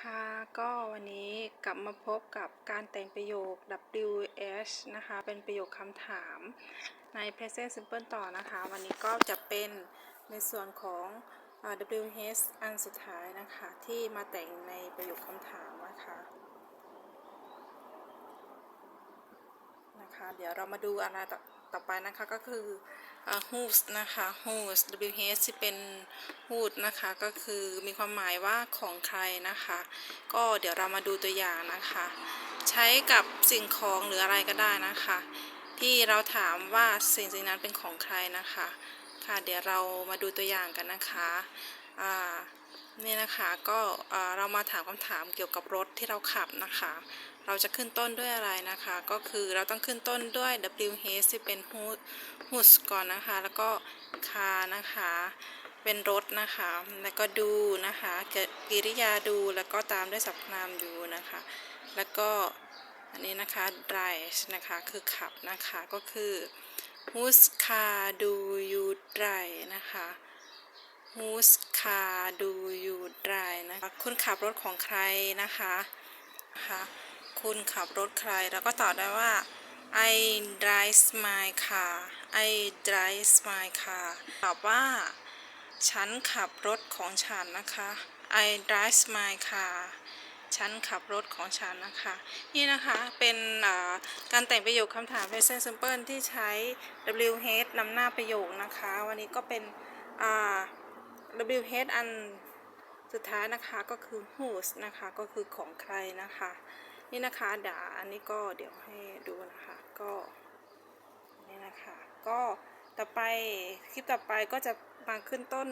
ค่ะก็วันนี้กลับมาพบกับการแต่งประโยค WH นะคะเป็นประโยคคำถามใน present simple ต่อนะคะ วันนี้ก็จะเป็นในส่วนของ WH อันสุดท้ายนะคะ ที่มาแต่งในประโยคคำถามนะคะนะคะ เดี๋ยวเรามาดูอะไรต่อต่อไปนะคะก็คือ who's นะคะ whose WH ที่เป็น whose นะคะก็คือมีความหมายว่าของใครนะคะ ก็เดี๋ยวเรามาดูตัวอย่างนะคะ ใช้กับสิ่งของหรืออะไรก็ได้นะคะ ที่เราถามว่าสิ่งสิ่งนั้นเป็นของใครนะคะ ค่ะเดี๋ยวเรามาดูตัวอย่างกันนะคะ นี่นะคะก็เรามาถามคำถามเกี่ยวกับรถที่เราขับนะคะ เราจะขึ้นต้นด้วยอะไรนะคะ ก็คือเราต้องขึ้นต้นด้วย WH ที่เป็น whose ก่อนนะคะ แล้วก็ car นะคะ เป็นรถนะคะ แล้วก็ดูนะคะกกิริยาดูแล้วก็ตามด้วยสรรพนามอยู่นะคะ แล้วก็อันนี้นะคะ drive นะคะคือขับนะคะก็คือ whose car do you drive นะคะ whose car do you drive นะคะ คุณขับรถของใครนะคะนะคะคุณขับรถใคร แล้วก็ตอบได้ว่า I drive my car I drive my car ตอบว่า ฉันขับรถของฉันนะคะ I drive my car ฉันขับรถของฉันนะคะ นี่นะคะเป็นการแต่งประโยคคำถาม present simple ที่ใช้ WH นำหน้าประโยคนะคะ วันนี้ก็เป็นอ่า WH อันสุดท้ายนะคะก็คือ whose นะคะก็คือของใครนะคะ นี่นะคะดี๋ยวอันนี้ก็เดี๋ยวให้ดูนะคะก็นี่นะคะก็ต่อไปคลิปต่อไปก็จะมาขึ้นต้น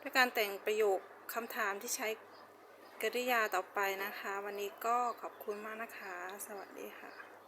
ด้วยการแต่งประโยคคำถามที่ใช้กริยาต่อไปนะคะ วันนี้ก็ขอบคุณมากนะคะ สวัสดีค่ะ